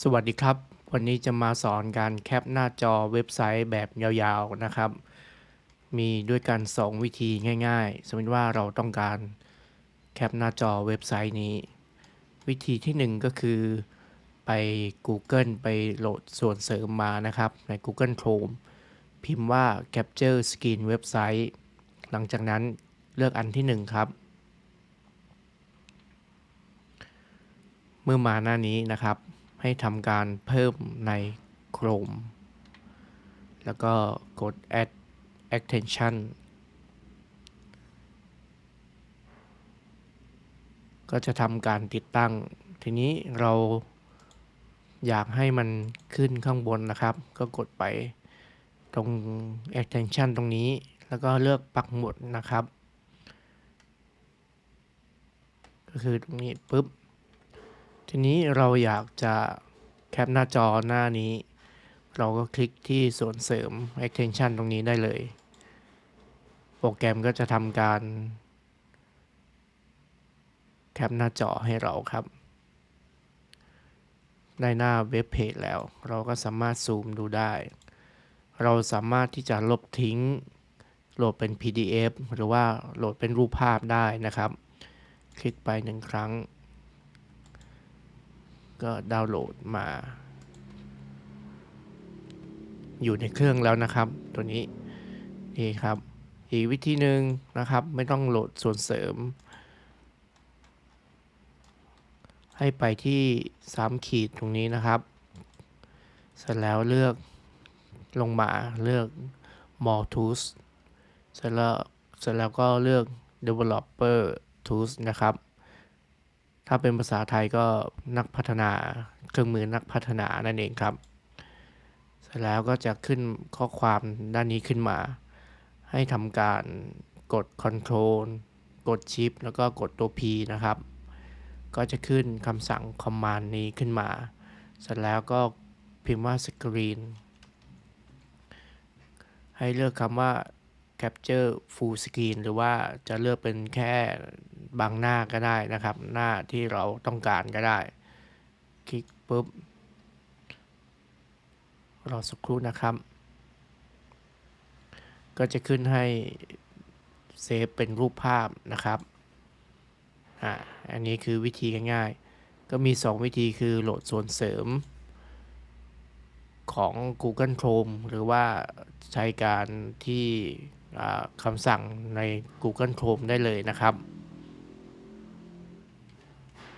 สวัสดีครับ วันนี้จะมาสอนการแคปหน้าจอเว็บไซต์แบบยาวๆนะครับ มีด้วยกัน 2 วิธีง่ายๆ สมมติว่าเราต้องการแคปหน้าจอเว็บไซต์นี้ วิธีที่ 1 ก็คือไป Google ไปโหลดส่วนเสริมมานะครับ ใน Google Chrome พิมพ์ว่า Capture Screen เว็บไซต์หลังจากนั้นเลือกอันที่ 1 ครับ เมื่อมาหน้านี้นะครับ ให้ทำการเพิ่มใน Chrome แล้วก็กด add extension ก็จะทำการติดตั้ง ทีนี้เราอยากให้มันขึ้นข้างบนนะครับ ก็กดไปตรง extension ตรงนี้ แล้วก็เลือกปักหมุดนะครับ ก็คือตรงนี้ปุ๊บ ทีนี้เราอยากจะแคปหน้าจอหน้านี้ เราก็คลิกที่ส่วนเสริม extension ตรงนี้ได้เลย โปรแกรมก็จะทำการ แคปหน้าจอให้เราครับ ได้หน้าเว็บเพจแล้ว เราก็สามารถซูมดูได้ เราสามารถที่จะลบทิ้ง โหลดเป็น PDF หรือว่าโหลดเป็นรูปภาพได้นะครับ คลิกไปหนึ่งครั้ง ก็ดาวน์โหลดมา อยู่ในเครื่องแล้วนะครับ ตัวนี้นี่ครับ อีกวิธีหนึ่งนะครับ ไม่ต้องโหลดส่วนเสริม ให้ไปที่3ขีดตรงนี้นะครับ เสร็จแล้วเลือกลงมาเลือก more tools เสร็จแล้วเสร็จแล้วก็เลือก developer tools นะครับ ถ้าเป็นภาษาไทยก็นักพัฒนาเครื่องมือนักพัฒนานั่นเองครับ เสร็จแล้วก็จะขึ้นข้อความด้านนี้ขึ้นมา ให้ทำการกด Control กด Shift แล้วก็กดตัว P นะครับ ก็จะขึ้นคำสั่ง Command นี้ขึ้นมา เสร็จแล้วก็พิมพ์ว่า Screen ให้เลือกคำว่า Capture Full Screen หรือว่าจะเลือกเป็นแค่ บางหน้าก็ได้นะครับ หน้าที่เราต้องการก็ได้ คลิกปุ๊บรอสักครู่นะครับ ก็จะขึ้นให้เซฟเป็นรูปภาพนะครับอ่าอันนี้คือวิธีง่ายๆ ก็มี 2 วิธีคือโหลดส่วนเสริมของ Google Chrome หรือว่าใช้การที่คำสั่งใน Google Chrome ได้เลยนะครับ